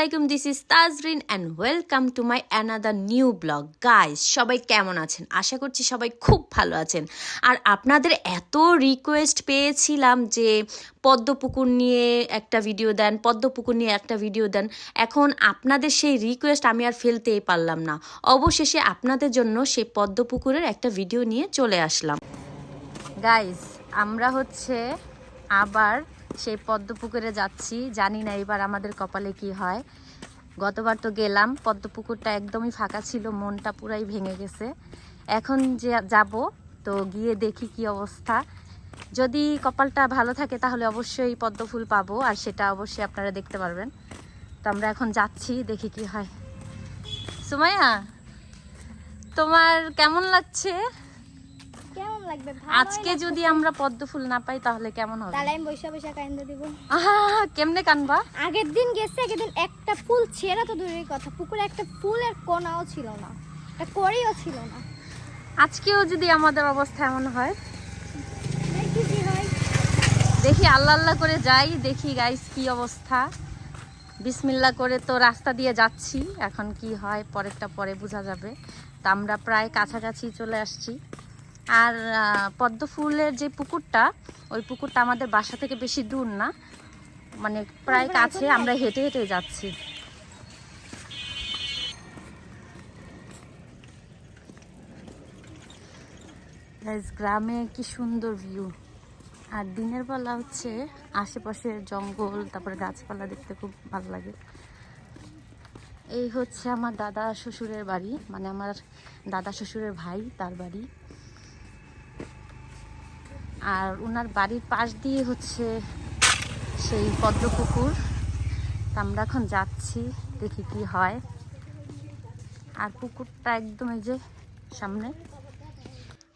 আলাইকুম this is Tajrin and welcome to my another new blog guys সবাই কেমন আছেন? আশা করছি সবাই খুব ভালো আছেন। আর আপনাদের এত রিকোয়েস্ট পেয়েছিলাম যে পদ্মপুকুর নিয়ে একটা ভিডিও দেন, পদ্মপুকুর নিয়ে একটা ভিডিও দেন। এখন আপনাদের সেই রিকোয়েস্ট আমি আর ফেলতেই পারলাম না। অবশেষে আপনাদের জন্য সেই পদ্মপুকুরের একটা ভিডিও নিয়ে চলে আসলাম। গাইস আমরা হচ্ছে আবার সেই পদ্মপুকুরে যাচ্ছি। জানি না এবার আমাদের কপালে কি হয়। গতবার তো গেলাম, পদ্মপুকুরটা একদমই ফাঁকা ছিল, মনটা পুরাই ভেঙে গেছে। এখন যে যাব, তো গিয়ে দেখি কি অবস্থা। যদি কপালটা ভালো থাকে তাহলে অবশ্যই পদ্ম ফুল পাবো, আর সেটা অবশ্যই আপনারা দেখতে পারবেন। তো আমরা এখন যাচ্ছি, দেখি কি হয়। সুমাইয়া, তোমার কেমন লাগছে? লাগবে আজকে যদি আমরা পদ্ম ফুল না পাই তাহলে কেমন হবে? তাহলে আমি বৈশা বৈশা কাইন্দা দিব। আহা, কেমনে কানবা? আগের দিন গেছে আগের দিন একটা ফুল ছেঁড়া তো দূরের কথা। পুকুরে একটা ফুলের কোনাও ছিল না। একটা কড়িও ছিল না। আজকেও যদি আমাদের অবস্থা এমন হয়? দেখি কি হয়। দেখি আল্লাহ আল্লাহ করে যাই দেখি গাইস কি অবস্থা। বিসমিল্লা করে তো রাস্তা দিয়ে যাচ্ছি এখন কি হয় পরেরটা পরে বোঝা যাবে। তা আমরা প্রায় কাছাকাছি চলে আসছি। আর পদ্ম ফুলের যে পুকুরটা ওই পুকুরটা আমাদের বাসা থেকে বেশি দূর না। মানে প্রায় কাছে আমরা হেঁটে হেঁটে যাচ্ছি। গ্রামে কি সুন্দর ভিউ আর দিনের বেলা হচ্ছে আশেপাশের জঙ্গল তারপরে গাছপালা দেখতে খুব ভালো লাগে। এই হচ্ছে আমার দাদা শ্বশুরের বাড়ি মানে আমার দাদা শ্বশুরের ভাই তার বাড়ি। আর ওনার বাড়ির পাশ দিয়ে হচ্ছে সেই পদ্মপুকুর। তা আমরা এখন যাচ্ছি, দেখি কি হয়। আর পুকুরটা একদম এই যে সামনে।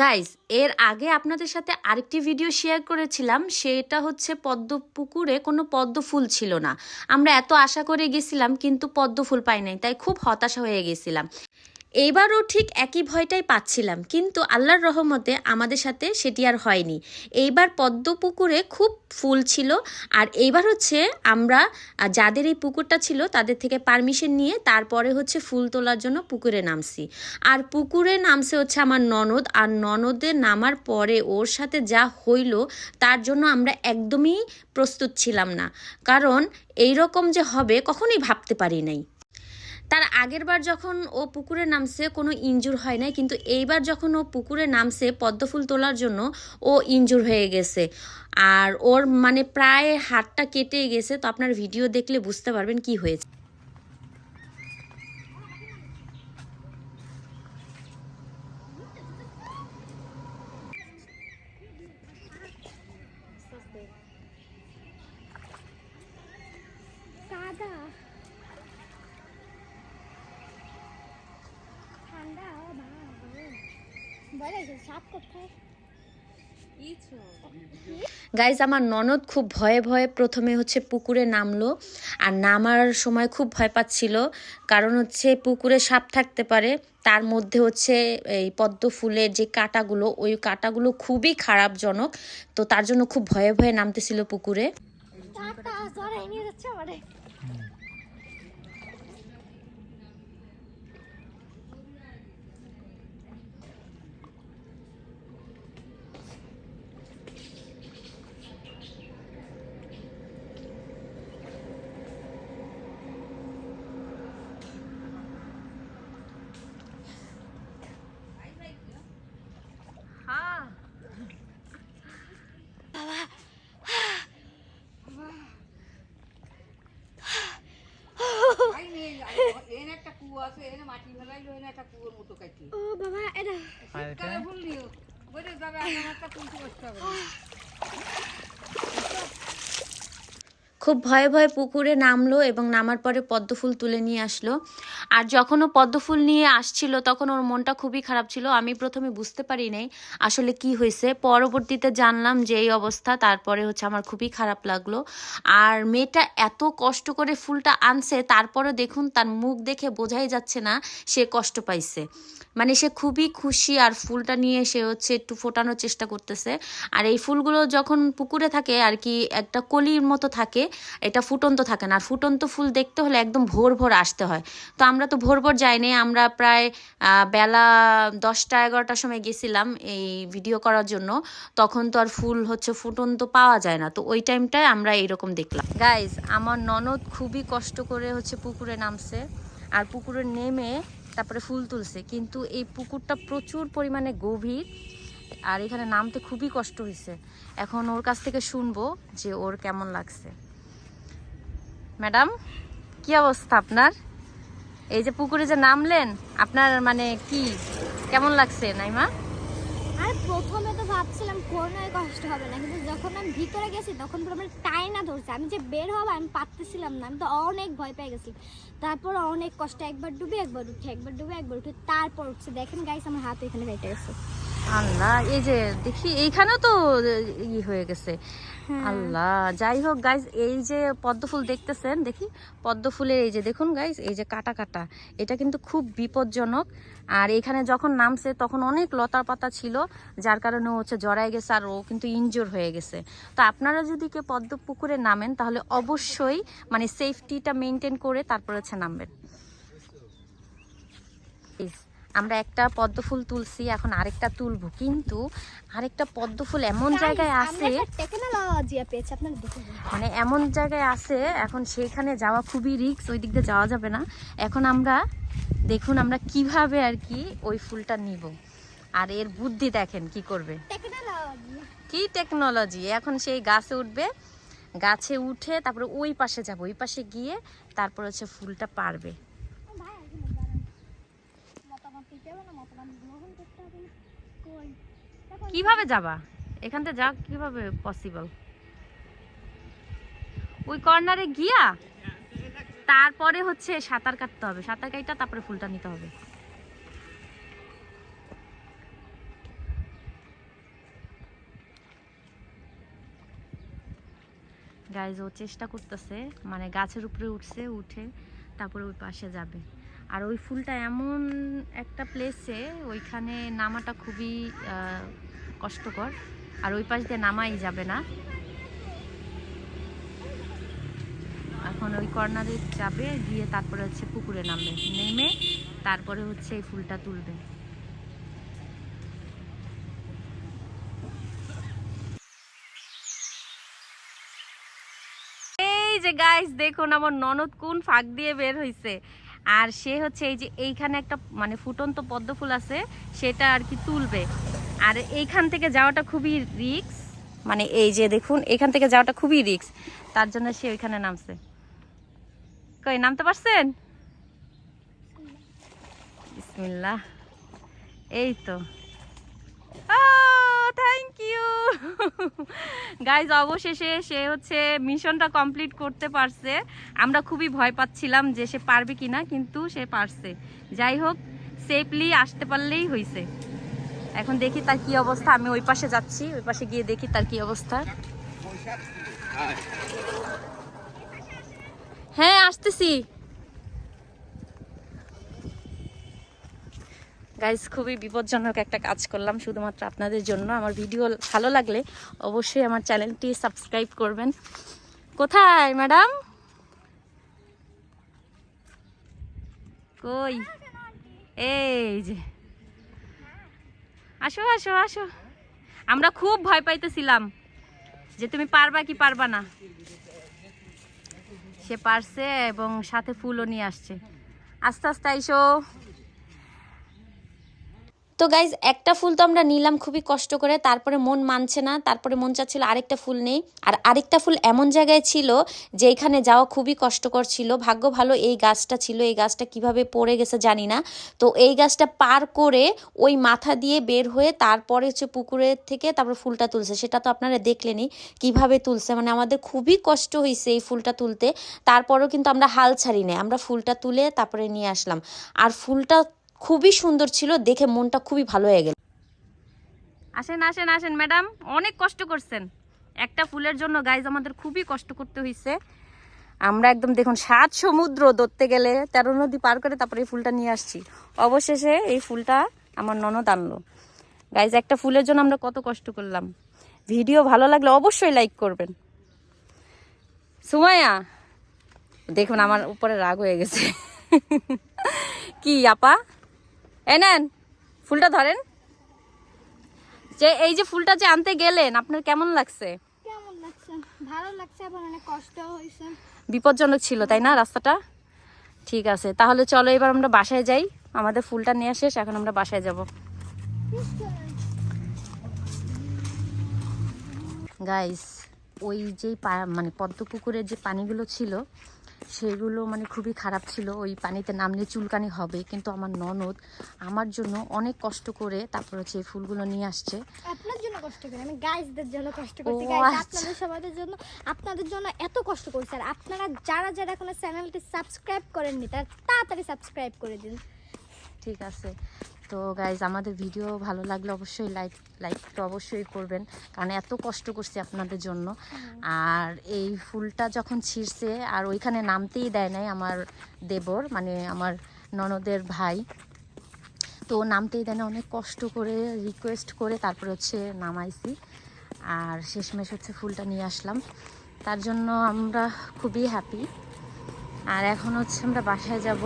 গাইজ এর আগে আপনাদের সাথে আরেকটি ভিডিও শেয়ার করেছিলাম, সেটা হচ্ছে পদ্ম পুকুরে কোনো পদ্ম ফুল ছিল না। আমরা এত আশা করে গেছিলাম, কিন্তু পদ্ম ফুল পাই নাই, তাই খুব হতাশা হয়ে গেছিলাম। এইবারও ঠিক একই ভয়টাই পাচ্ছিলাম, কিন্তু আল্লাহর রহমতে আমাদের সাথে সেটি আর হয়নি। এইবার পদ্ম পুকুরে খুব ফুল ছিল, আর এইবার হচ্ছে আমরা যাদের এই পুকুরটা ছিল তাদের থেকে পারমিশন নিয়ে তারপরে হচ্ছে ফুল তোলার জন্য পুকুরে নামছি। আর পুকুরে নামছে হচ্ছে আমার ননদ, আর ননদের নামার পরে ওর সাথে যা হইল তার জন্য আমরা একদমই প্রস্তুত ছিলাম না। কারণ এই রকম যে হবে কখনোই ভাবতে পারি নাই। তার আগের বার যখন ও পুকুরে নামছে, কোনো ইঞ্জুর হয় নাই, কিন্তু এইবার যখন ও পুকুরে নামছে পদ্মফুল তোলার জন্য, ও ইঞ্জুর হয়ে গেছে। আর ওর মানে প্রায় হাতটা কেটে গেছে, তো আপনার ভিডিও দেখলে বুঝতে পারবেন কি হয়েছে কাদা ঠান্ডা ও বাবা বলে সাপ কোথায় গাইজ আমার ননদ খুব ভয়ে ভয়ে প্রথমে হচ্ছে পুকুরে নামলো আর নামার সময় খুব ভয় পাচ্ছিল। কারণ হচ্ছে পুকুরে সাপ থাকতে পারে, তার মধ্যে হচ্ছে এই পদ্ম ফুলের যে কাঁটাগুলো, ওই কাঁটাগুলো খুবই খারাপজনক, তো তার জন্য খুব ভয়ে ভয়ে নামতেছিল পুকুরে টাটা সরাই নিয়ে যাচ্ছে আমারে এনে একটা কুয়ো আছে এনে মাটি ফেলাইলো এনে একটা কুয়োর মতো কাটি। ও বাবা এটা শীতকালে ফুললিও বলে যাবে এখন তুলতে বসতে হবে। খুব ভয়ে ভয়ে পুকুরে নামলো এবং নামার পরে পদ্ম ফুল তুলে নিয়ে আসলো। আর যখন ও পদ্মফুল নিয়ে আসছিল, তখন ওর মনটা খুবই খারাপ ছিল। আমি প্রথমে বুঝতে পারি নাই আসলে কি হয়েছে। পরবর্তীতে জানলাম যে এই অবস্থা, তারপরে হচ্ছে আমার খুবই খারাপ লাগল। আর মেয়েটা এত কষ্ট করে ফুলটা আনছে তারপরে দেখুন তার মুখ দেখে বোঝাই যাচ্ছে না সে কষ্ট পাইছে। মানে সে খুবই খুশি আর ফুলটা নিয়ে সে হচ্ছে একটু ফোটানোর চেষ্টা করতেছে। আর এই ফুলগুলো যখন পুকুরে থাকে আর কি একটা কলির মতো থাকে, এটা ফুটন্ত থাকে না। আর ফুটন্ত ফুল দেখতে হলে একদম ভোর ভোর আসতে হয়। তো আমরা তো ভোর ভোর যাইনি আমরা প্রায় বেলা দশটা, এগারোটার সময় গেছিলাম এই ভিডিও করার জন্য। তখন তো আর ফুল হচ্ছে ফুটন্ত পাওয়া যায় না। তো ওই টাইমটায় আমরা এইরকম দেখলাম। গাইজ আমার ননদ খুবই কষ্ট করে হচ্ছে পুকুরে নামছে। আর পুকুরে নেমে তারপরে ফুল তুলছে। কিন্তু এই পুকুরটা প্রচুর পরিমাণে গভীর, আর এখানে নামতে খুবই কষ্ট হয়েছে। এখন ওর কাছ থেকে শুনব যে ওর কেমন লাগছে। ম্যাডাম, কি অবস্থা আপনার? এই যে পুকুরে যে নামলেন, আপনার মানে কি, কেমন লাগছে নাইমা? আর প্রথমে তো ভাবছিলাম কোনোই কষ্ট হবে না, কিন্তু যখন আমি ভিতরে গেছি তখন পুরো আমার টাইনা ধরছে। আমি যে বের হব, আমি পারতেছিলাম না, আমি তো অনেক ভয় পেয়ে গেছি। তারপর অনেক কষ্ট একবার ডুবে, একবার উঠে, একবার ডুবে, একবার উঠে তারপর উঠছে। দেখেন গাইস আমার হাত এখানে কেটে গেছে। আল্লাহ এই যে দেখি এইখানেও তো ই হয়ে গেছে। হ্যাঁ। আল্লাহ যাই হোক গাইজ এই যে পদ্ম ফুল দেখতেছেন দেখি? পদ্ম ফুলের এই যে দেখুন গাইজ এই যে কাটা কাটা এটা কিন্তু খুব বিপজ্জনক। আর এখানে যখন নামছে তখন অনেক লতা পাতা ছিল যার কারণে ও হচ্ছে জড়ায় গেছে আর ও কিন্তু ইনজোর হয়ে গেছে। তো আপনারা যদি কেউ পদ্ম পুকুরে নামেন তাহলে অবশ্যই মানে সেফটিটা মেনটেন করে তারপর হচ্ছে নামবেন। Please, আমরা একটা পদ্ম ফুল তুলছি এখন আরেকটা তুলবো। কিন্তু আরেকটা পদ্ম ফুল এমন জায়গায় আছে মানে এমন জায়গায় আছে এখন সেখানে যাওয়া খুবই রিস্ক ওই দিক দিয়ে যাওয়া যাবে না। এখন আমরা দেখুন আমরা কীভাবে আর কি ওই ফুলটা নিব। আর এর বুদ্ধি দেখেন কি করবে। কি টেকনোলজি এখন সেই গাছে উঠবে গাছে উঠে তারপরে ওই পাশে যাব ওই পাশে গিয়ে তারপর হচ্ছে ফুলটা পারবে ভাই আসলে দাঁড়ান মতামত দিতে হবে না মতামত গ্রহণ করতে হবে না কই দেখো, কীভাবে যাবা? এখান থেকে যা কীভাবে পসিবল ওই কর্নারে গিয়া তারপরে হচ্ছে সাঁতার কাটতে হবে। সাঁতার কাটা তারপরে ফুলটা নিতে হবে। গাইজ ও চেষ্টা করতেছে মানে গাছের উপরে উঠছে, উঠে তারপরে ওই পাশে যাবে। আর ওই ফুলটা এমন একটা প্লেসে ওইখানে নামাটা খুবই কষ্টকর। আর ওই পাশ দিয়ে নামাই যাবে না। এখন ওই কর্নারে যাবে, গিয়ে তারপরে হচ্ছে পুকুরে নামবে। নেমে তারপরে হচ্ছে এই ফুলটা তুলবে। এই যে গাইস দেখুন আমার ননদ কোন ফাঁক দিয়ে বের হইছে। আর সে হচ্ছে এই যে এইখানে একটা মানে ফুটন্ত পদ্ম ফুল আছে, সেটা আর কি তুলবে। আর এইখান থেকে যাওয়াটা খুবই রিক্স মানে এই যে দেখুন এখান থেকে যাওয়াটা খুবই রিক্স তার জন্য সে ওইখানে নামছে। কই, নামতে পারছেন? এই তো। থ্যাংক ইউ গাইজ অবশেষে সে হচ্ছে মিশনটা কমপ্লিট করতে পারছে। আমরা খুবই ভয় পাচ্ছিলাম যে সে পারবে কিনা, কিন্তু সে পারছে। যাই হোক সেফলি আসতে পারলেই হয়েছে এখন দেখি তার কি অবস্থা, আমি ওই পাশে যাচ্ছি, ওই পাশে গিয়ে দেখি তার কি অবস্থা। হ্যাঁ আসতেছি। গাইজ খুবই বিপজ্জনক একটা কাজ করলাম শুধুমাত্র আপনাদের জন্য। আমার ভিডিও ভালো লাগলে অবশ্যই আমার চ্যানেলটি সাবস্ক্রাইব করবেন। কোথায়, ম্যাডাম? কই? এই যে। আসো আসো আসো। আমরা খুব ভয় পাইতেছিলাম যে তুমি পারবা কি পারবা না। সে পারছে এবং সাথে ফুলও নিয়ে আসছে। আস্তে আস্তে আইসো। তো গাইজ একটা ফুল তো আমরা নিলাম খুবই কষ্ট করে, তারপরে মন মানছে না, তারপরে মন চাচ্ছিল আরেকটা ফুল নেই। আর আরেকটা ফুল এমন জায়গায় ছিল যে এখানে যাওয়া খুবই কষ্টকর ছিল। ভাগ্য ভালো এই গাছটা ছিল, এই গাছটা কীভাবে পড়ে গেছে জানি না। তো এই গাছটা পার করে ওই মাথা দিয়ে বের হয়ে তারপরে হচ্ছে পুকুরের থেকে তারপরে ফুলটা তুলছে। সেটা তো আপনারা দেখলেনই কীভাবে তুলছে। মানে আমাদের খুবই কষ্ট হয়েছে এই ফুলটা তুলতে। তারপরেও কিন্তু আমরা হাল ছাড়ি নাই। আমরা ফুলটা তুলে তারপরে নিয়ে আসলাম। আর ফুলটা খুবই সুন্দর ছিল, দেখে মনটা খুবই ভালো হয়ে গেল। আসেন আসেন আসেন, ম্যাডাম, অনেক কষ্ট করছেন। একটা ফুলের জন্য গাইজ আমাদের খুবই কষ্ট করতে হয়েছে আমরা একদম, দেখুন, সাত সমুদ্র ধরতে গেলে তেরো নদী পার করে তারপরে এই ফুলটা নিয়ে আসছি। অবশেষে এই ফুলটা আমার ননদ আনলো। গাইজ একটা ফুলের জন্য আমরা কত কষ্ট করলাম। ভিডিও ভালো লাগলে অবশ্যই লাইক করবেন। সুমাইয়া, দেখুন, আমার উপরে রাগ হয়ে গেছে। কি, আপা? এ নেন ফুলটা ধরেন। যে এই যে ফুলটা যে আনতে গেলেন আপনার কেমন লাগছে? কেমন লাগছে? ভালো লাগছে আবার অনেক কষ্ট হয়েছে। বিপজ্জনক ছিল তাই না রাস্তাটা? ঠিক আছে তাহলে চলো এবার আমরা বাসায় যাই। আমাদের ফুলটা নেওয়া শেষ এখন আমরা বাসায় যাব। গাইস ওই যে মানে পদ্ম পুকুরের যে পানিগুলো ছিল সেগুলো মানে খুবই খারাপ ছিল। ওই পানিতে নামলে চুলকানি হবে। কিন্তু আমার ননদ আমার জন্য অনেক কষ্ট করে তারপর হচ্ছে এই ফুলগুলো নিয়ে আসছে। আপনার জন্য কষ্ট করি? আমি গাইজদের জন্য কষ্ট করছি। আচ্ছা। আপনাদের সবাইদের জন্য আপনাদের জন্য এত কষ্ট করছি। আর আপনারা যারা যারা এখনও চ্যানেলটি সাবস্ক্রাইব করেননি তারা তাড়াতাড়ি সাবস্ক্রাইব করে দিন। ঠিক আছে। তো গাইজ আমাদের ভিডিও ভালো লাগলে অবশ্যই লাইক লাইক তো অবশ্যই করবেন। কারণ এত কষ্ট করছি আপনাদের জন্য। আর এই ফুলটা যখন ছিঁড়ছে আর ওইখানে নামতেই দেয় নাই আমার দেবর মানে আমার ননদের ভাই। তো নামতেই দেয় না অনেক কষ্ট করে রিকোয়েস্ট করে তারপরে হচ্ছে নামাইছি। আর শেষমেশ হচ্ছে ফুলটা নিয়ে আসলাম। তার জন্য আমরা খুবই হ্যাপি আর এখন হচ্ছে আমরা বাসায় যাব।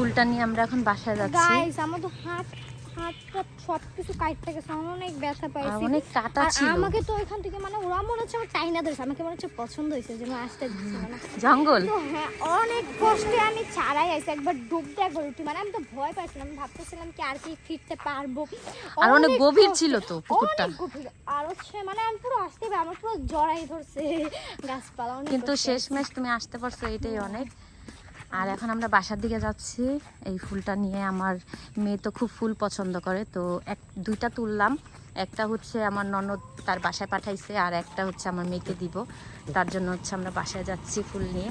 ফুলটা নিয়ে আমরা এখন বাসায় যাচ্ছি। আমার তো হাত হাতটা সব কিছু কাটতে গেছে আমার অনেক ব্যথা আর পাইছি অনেক কাটা ছিল। আমাকে তো এখান থেকে মানে ওরা মনে হচ্ছে আমার টাইনা ধরেছে আমাকে মনে হচ্ছে পছন্দ হয়েছে যে আমি আসতে দিচ্ছি না জঙ্গল। হ্যাঁ অনেক কষ্টে আমি ছাড়াই আইছি একবার ডুবতে একবার উঠি মানে আমি তো ভয় পাইছিলাম আমি ভাবতেছিলাম কি আর কি ফিরতে পারব। আর অনেক গভীর ছিল তো পুকুরটা। অনেক গভীর আর হচ্ছে মানে আমি পুরো আসতে আমার পুরো জড়াই ধরছে গাছপালা অনেক কিন্তু কষ্ট। শেষমেশ তুমি আসতে পারছ এটাই অনেক। আর এখন আমরা বাসার দিকে যাচ্ছি। এই ফুলটা নিয়ে আমার মেয়ে তো খুব ফুল পছন্দ করে। তো এক, দুইটা তুললাম। একটা হচ্ছে আমার ননদ তার বাসায় পাঠাইছে আর একটা হচ্ছে আমার মেয়েকে দিব। তার জন্য হচ্ছে আমরা বাসায় যাচ্ছি ফুল নিয়ে।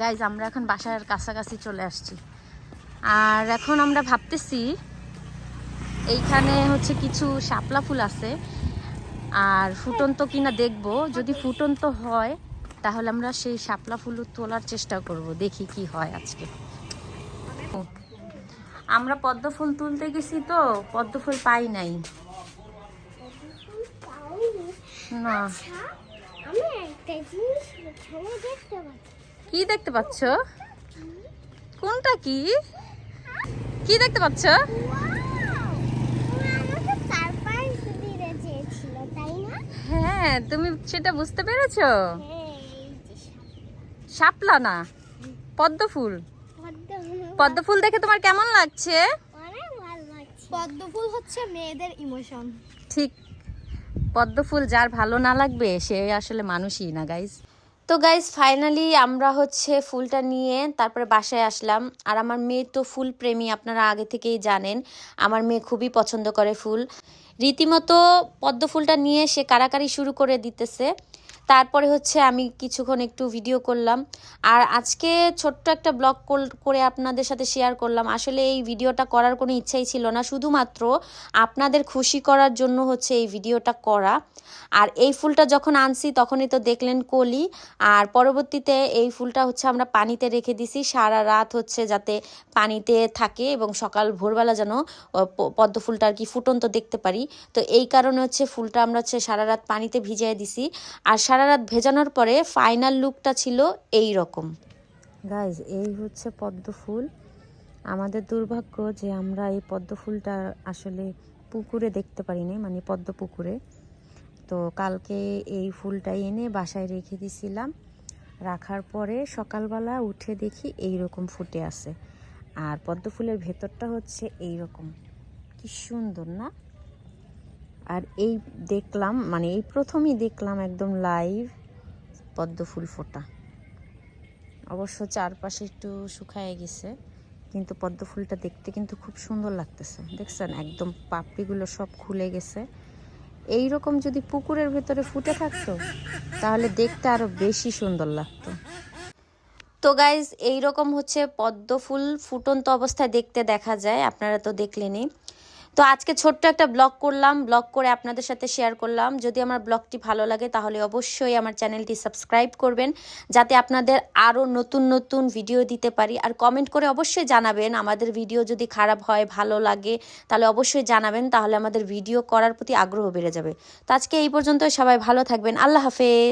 গাইজ আমরা এখন বাসার কাছাকাছি চলে আসছি। আর এখন আমরা ভাবতেছি এইখানে হচ্ছে কিছু শাপলা ফুল আছে। আর ফুটন্ত কিনা দেখব। যদি ফুটন্ত হয়, তাহলে আমরা সেই শাপলা ফুল তোলার চেষ্টা করব। দেখি কি হয় আজকে। আমরা পদ্ম ফুল তুলতে গেছি তো, পদ্ম ফুল পাই নাই। না। কি দেখতে পাচ্ছ? কোনটা কি? কি দেখতে পাচ্ছ আমাকে সারপ্রাইজ দিতে চেয়েছিল তাই না হ্যাঁ তুমি সেটা বুঝতে পেরেছ? সাপলা শাপলা না পদ্ম ফুল। পদ্ম ফুল দেখে তোমার কেমন লাগছে? লাগছে পদ্ম ফুল হচ্ছে মেয়েদের ইমোশন ঠিক পদ্ম ফুল যার ভালো না লাগবে সে আসলে মানুষই না গাইজ তো গাইজ ফাইনালি আমরা হচ্ছে ফুলটা নিয়ে তারপরে বাসায় আসলাম। আর আমার মেয়ে তো ফুল প্রেমী, আপনারা আগে থেকেই জানেন। আমার মেয়ে খুবই পছন্দ করে ফুল। রীতিমতো পদ্ম ফুলটা নিয়ে সে কারাকারি শুরু করে দিতেছে। তারপরে হচ্ছে আমি কিছুক্ষণ একটু ভিডিও করলাম। আর আজকে ছোট্ট একটা ব্লগ করে আপনাদের সাথে শেয়ার করলাম। আসলে এই ভিডিওটা করার কোনো ইচ্ছাই ছিল না। শুধুমাত্র আপনাদের খুশি করার জন্য হচ্ছে এই ভিডিওটা করা। আর এই ফুলটা যখন আনছি, তখনই তো দেখলেন কলি। আর পরবর্তীতে এই ফুলটা হচ্ছে আমরা পানিতে রেখে দিছি। সারা রাত হচ্ছে যাতে পানিতে থাকে এবং সকাল ভোরবেলা যেন পদ্ম ফুলটা আর কি ফুটন্ত দেখতে পারি। তো এই কারণে হচ্ছে ফুলটা আমরা হচ্ছে সারা রাত পানিতে ভিজিয়ে দিছি। আর সারা রাত ভেজানোর পরে ফাইনাল লুকটা ছিল এই রকম গাইজ এই হচ্ছে পদ্ম ফুল। আমাদের দুর্ভাগ্য যে আমরা এই পদ্ম ফুলটা আসলে পুকুরে দেখতে পারিনি মানে পদ্ম পুকুরে। তো কালকে এই ফুলটা এনে বাসায় রেখে দিছিলাম। রাখার পরে সকালবেলা উঠে দেখি এই রকম ফুটে আছে। আর পদ্ম ফুলের ভেতরটা হচ্ছে এই রকম কি সুন্দর না? আর এই দেখলাম মানে এই প্রথমেই দেখলাম একদম লাইভ পদ্ম ফুল ফোটা। অবশ্য চারপাশে একটু শুকায় গেছে, কিন্তু পদ্ম ফুলটা দেখতে কিন্তু খুব সুন্দর লাগতেছে। দেখছেন, একদম পাপড়িগুলো সব খুলে গেছে। এই রকম যদি পুকুরের ভেতরে ফুটে থাকতো, তাহলে দেখতে আরও বেশি সুন্দর লাগতো। তো গাইজ এই রকম হচ্ছে পদ্ম ফুল ফুটন্ত অবস্থায় দেখতে দেখা যায়। আপনারা তো দেখলেনই। তো আজকে ছোট্ট একটা ব্লগ করলাম, ব্লগ করে আপনাদের সাথে শেয়ার করলাম। যদি আমার ব্লগটি ভালো লাগে, তাহলে অবশ্যই আমার চ্যানেলটি সাবস্ক্রাইব করবেন, যাতে আপনাদের আরও নতুন নতুন ভিডিও দিতে পারি। আর কমেন্ট করে অবশ্যই জানাবেন, আমাদের ভিডিও যদি খারাপ হয়, ভালো লাগে, তাহলে অবশ্যই জানাবেন, তাহলে আমাদের ভিডিও করার প্রতি আগ্রহ বেড়ে যাবে। তো আজকে এই পর্যন্ত সবাই ভালো থাকবেন, আল্লাহ হাফেজ।